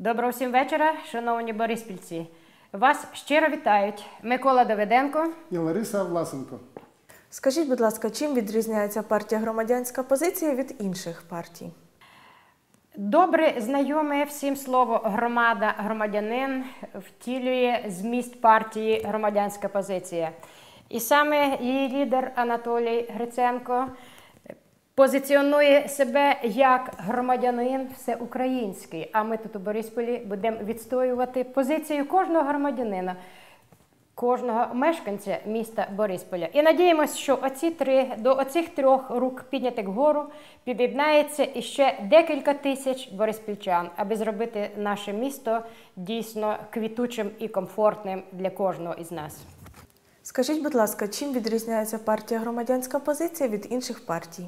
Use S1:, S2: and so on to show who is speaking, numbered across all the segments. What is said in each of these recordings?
S1: Доброго всім вечора, шановні бориспільці. Вас щиро вітають Микола Давиденко.
S2: і Лариса Власенко.
S3: Скажіть, будь ласка, чим відрізняється партія громадянська позиція від інших партій?
S1: Добре знайоме всім слово громада, громадянин втілює зміст партії громадянська позиція. І саме її лідер Анатолій Гриценко позиціонує себе як громадянин всеукраїнський. А ми тут у Борисполі будемо відстоювати позицію кожного громадянина, кожного мешканця міста Борисполя. І надіємося, що оці три до оцих трьох рук піднятих вгору під'єднається іще декілька тисяч бориспільчан, аби зробити наше місто дійсно квітучим і комфортним для кожного із нас.
S3: Скажіть, будь ласка, чим відрізняється партія громадянська позиція від інших партій?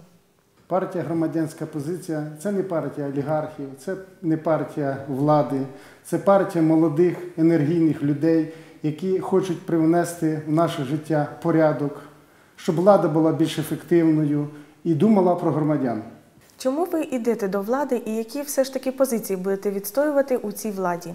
S2: Партія громадянська позиція це не партія олігархів, це не партія влади, це партія молодих енергійних людей, які хочуть привнести в наше життя порядок, щоб влада була більш ефективною і думала про громадян.
S3: Чому ви йдете до влади і які все ж таки позиції будете відстоювати у цій владі?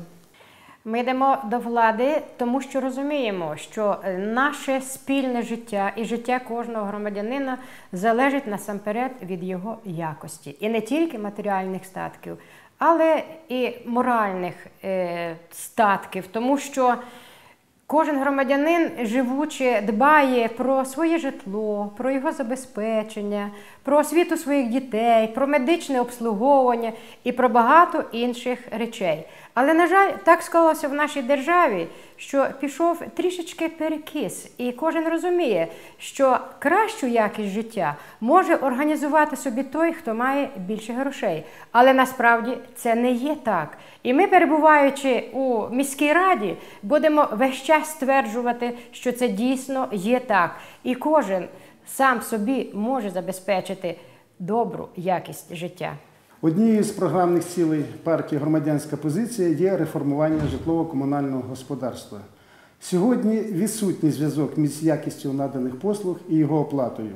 S1: Ми йдемо до влади, тому що розуміємо, що е, наше спільне життя і життя кожного громадянина залежить насамперед від його якості, і не тільки матеріальних статків, але і моральних е, статків, тому що. Кожен громадянин, живучи, дбає про своє житло, про його забезпечення, про освіту своїх дітей, про медичне обслуговування і про багато інших речей. Але, на жаль, так склалося в нашій державі, що пішов трішечки перекис, і кожен розуміє, що кращу якість життя може організувати собі той, хто має більше грошей. Але насправді це не є так. І ми, перебуваючи у міській раді, будемо весь час стверджувати, що це дійсно є так. І кожен сам собі може забезпечити добру якість життя.
S2: Однією з програмних цілей партії громадянська позиція є реформування житлово-комунального господарства. Сьогодні відсутній зв'язок між якістю наданих послуг і його оплатою.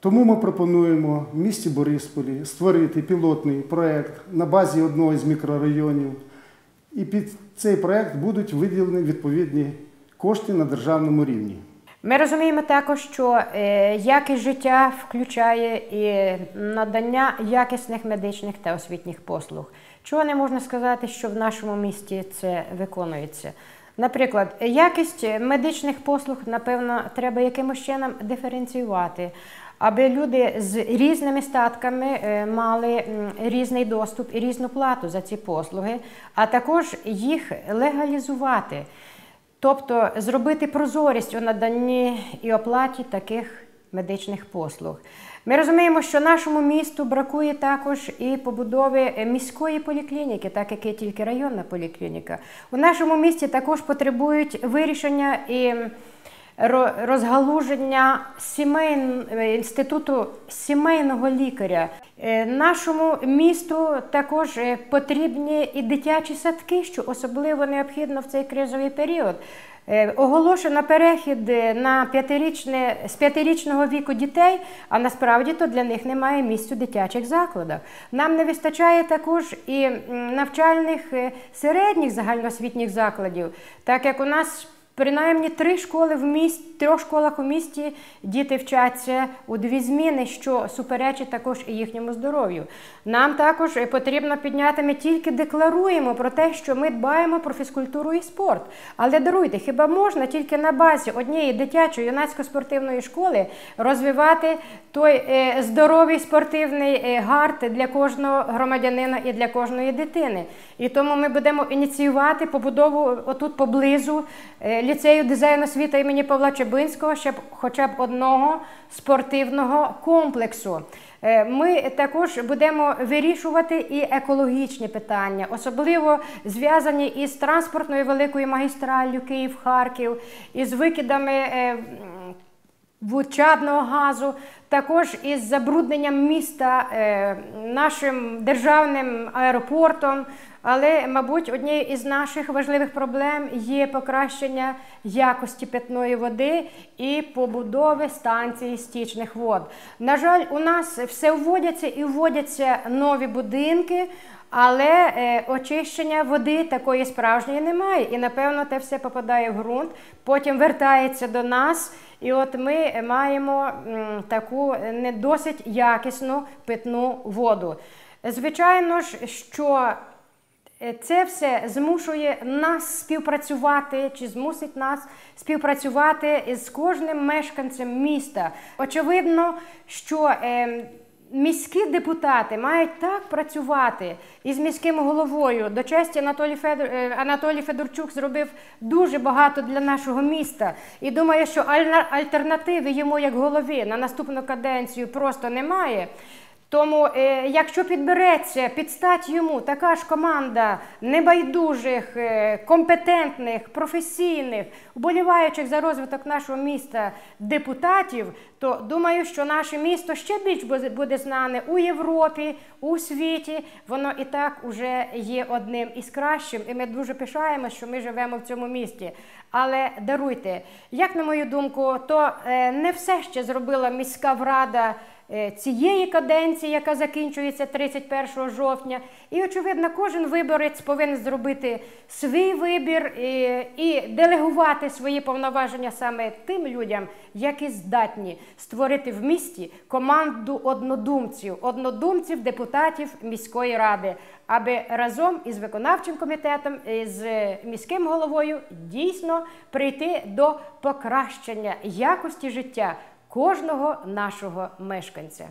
S2: Тому ми пропонуємо в місті Борисполі створити пілотний проєкт на базі одного з мікрорайонів. І під цей проєкт будуть виділені відповідні кошти на державному рівні.
S1: Ми розуміємо також, що е, якість життя включає і надання якісних медичних та освітніх послуг. Чого не можна сказати, що в нашому місті це виконується. Наприклад, якість медичних послуг, напевно, треба якимось чином диференціювати, аби люди з різними статками е, мали різний доступ і різну плату за ці послуги, а також їх легалізувати. Тобто зробити прозорість у наданні і оплаті таких медичних послуг. Ми розуміємо, що нашому місту бракує також і побудови міської поліклініки, так як є тільки районна поліклініка. У нашому місті також потребують вирішення і розгалуження сімей... інституту сімейного лікаря. Е, нашому місту також е, потрібні і дитячі садки, що особливо необхідно в цей кризовий період. Е, оголошено перехід на з п'ятирічного віку дітей, а насправді то для них немає місць у дитячих закладах. Нам не вистачає також і навчальних середніх загальноосвітніх закладів, так як у нас. Принаймні три школи в місті, трьох школах у місті діти вчаться у дві зміни, що суперечить також і їхньому здоров'ю. Нам також потрібно підняти, ми тільки декларуємо про те, що ми дбаємо про фізкультуру і спорт. Але даруйте, хіба можна тільки на базі однієї дитячої юнацько-спортивної школи розвивати той е, здоровий спортивний е, гард для кожного громадянина і для кожної дитини? І тому ми будемо ініціювати побудову отут поблизу. Ліцею дизайну освіти імені Павла Чебинського, щоб хоча б одного спортивного комплексу. Е, ми також будемо вирішувати і екологічні питання, особливо зв'язані із транспортною великою магістраллю Київ-Харків, із викидами е, вучадного газу, також із забрудненням міста е, нашим державним аеропортом. Але, мабуть, однією із наших важливих проблем є покращення якості питної води і побудови станції стічних вод. На жаль, у нас все вводяться і вводяться нові будинки. Але е, очищення води такої справжньої немає. І напевно те все попадає в ґрунт, потім вертається до нас. І от ми маємо м, таку не досить якісну питну воду. Звичайно ж, що Е, Це все змушує нас співпрацювати чи змусить нас співпрацювати з кожним мешканцем міста. Очевидно, що е, міські депутати мають так працювати із міським головою. До честі Анатолій, Федор, е, Анатолій Федорчук зробив дуже багато для нашого міста. І думаю, що альтернативи йому як голові на наступну каденцію просто немає. Тому, е, якщо підбереться під стать йому така ж команда небайдужих, е, компетентних, професійних, вболіваючих за розвиток нашого міста депутатів, то думаю, що наше місто ще більш буде- знане у Європі, у світі. Воно і так уже є одним із кращим, і ми дуже пишаємося, що ми живемо в цьому місті. Але даруйте, як на мою думку, то е, не все ще зробила міська влада е, цієї каденції, яка закінчується 31 жовтня. І, очевидно, кожен виборець повинен зробити свій вибір і, і делегувати свої повноваження саме тим людям, які здатні створити в місті команду однодумців, однодумців депутатів міської ради, аби разом із виконавчим комітетом, з міським головою дійсно прийти до покращення якості життя кожного нашого мешканця.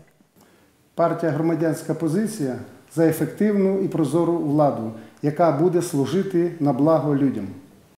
S2: Партія громадянська позиція за ефективну і прозору владу, яка буде служити на благо людям.